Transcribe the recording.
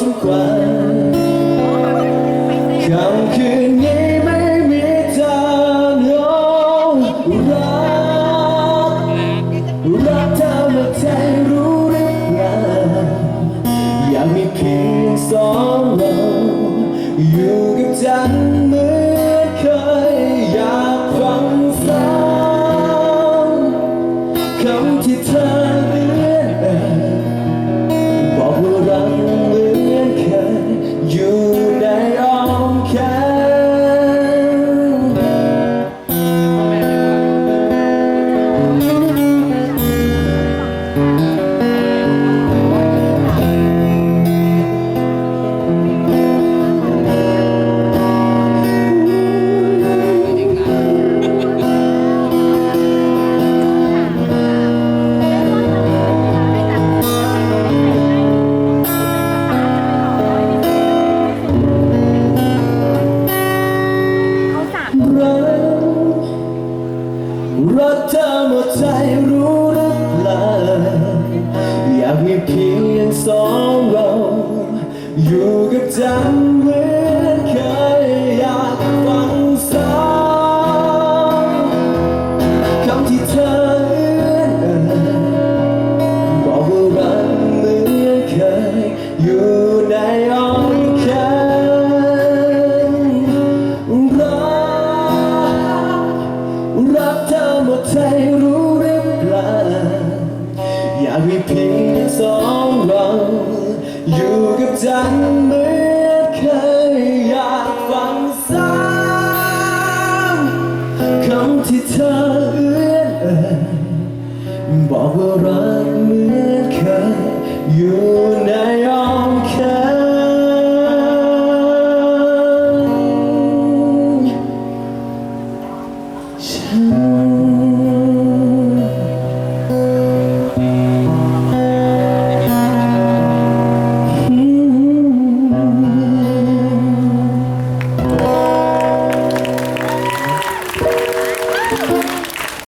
ทุกวันค่ำคืนนี้ไม่มีเธอโน้รักรักเธมื่อใจรู้หรือเปล่าอยากมีเพียงสองเราอยู่กับฉันเหมือนเคยอยากฟังซ้ำคำที่เธอ รักเธอหมดใจรู้หรือเปล่าอยากมีเพียงสองเราอยู่กับจันเห ใจรู้หรือเปล่าอยากมีเพียงสองเราอยู่กับฉันเหมือนเคยอยากฟังซ้ำคำที่เธอเอื้อนเอ่ยบอกว่ารักเหมือนเคยอยู่ในอ้อม